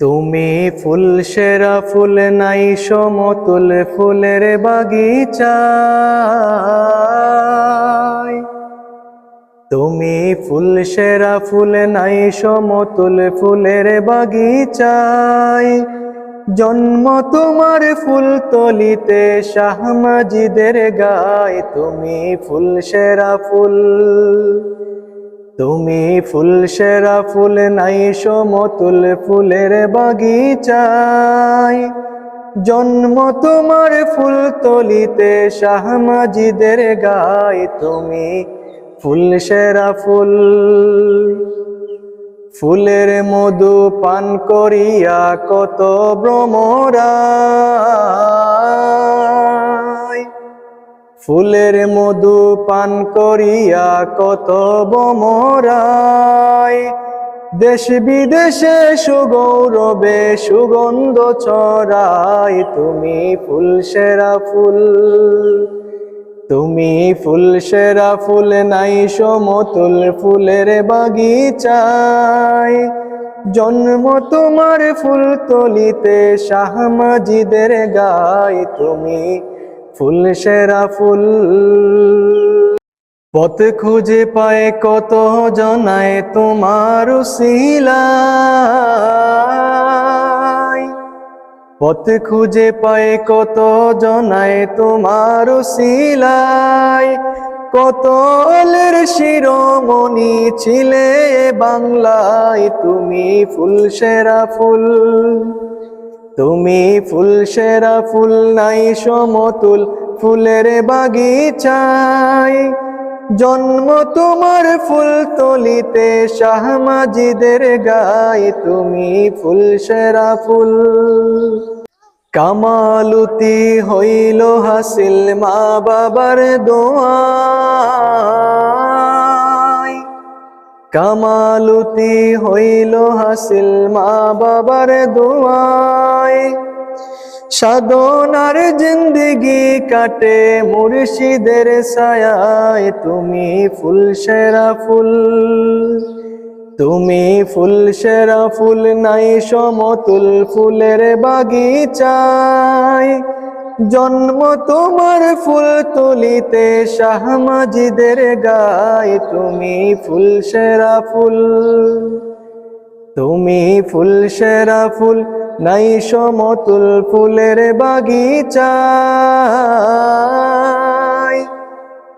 তুমি ফুল সেরা ফুল নাই সমতুল ফুলের বাগিচা তুমি ফুল সেরা ফুল নাই সমতুল ফুলের বাগিচায়। জন্ম তোমার ফুল তলিতে শাহমাজিদের গায়। তুমি ফুল সেরা ফুল তুমি ফুল সেরা ফুল নাই সমতুল ফুলের বাগিচায়। জন্ম তোমার ফুল তলিতে শাহমাজিদের গায়। তুমি ফুল সেরা ফুল। ফুলের মধু পান করিয়া কত ভ্রমরা ফুলের মধু পান করিয়া কত বমরাই। দেশ বিদেশে সুগৌরবে সুগন্ধ ছড়াই, তুমি ফুল সেরা ফুল। তুমি ফুল সেরা ফুল নাই সমতুল ফুলের বাগিচায়। জন্ম তোমার ফুল তলিতে শাহ শাহমাজিদের গায়, তুমি ফুল সেরা ফুল। পথ খুঁজে পায় কত জনায় তোমার শিলায়। পথ খুঁজে পায় কত জনায় তোমার শিলায়। কতলের শিরোমণি ছিলে বাংলায়, তুমি ফুল সেরা ফুল। তুমি ফুল, সেরা ফুল নাই সমতুল, ফুলের বাগিচায়। জন্ম তোমার ফুল তলিতে শাহমাজিদের গায় তুমি ফুল, সেরা ফুল। কামালুতি হইল হাসিল মা বাবার দোয়ায় কামালুতি হইল হাসিল মা বাবার দোয়ায়। সাধনার জিন্দগি কাটে মুর্শিদের ছায়ায়, তুমি ফুল, সেরা ফুল। তুমি ফুল, সেরা ফুল, নাই সমতুল ফুলের বাগিচায়। জন্ম তোমার ফুল তুলিতে শাহমাজিদের গায় তুমি ফুল সেরা ফুল। তুমি ফুল সেরা ফুল, নাই সমতুল ফুলের বাগিচায়।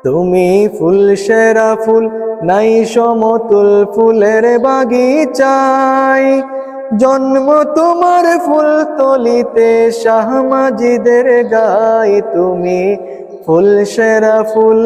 তুমি ফুল সেরা ফুল, নাই সমতুল ফুলের বাগিচায়। জন্ম তোমার ফুল তলিতে শাহমাজিদের গাই তুমি ফুল সেরা ফুল।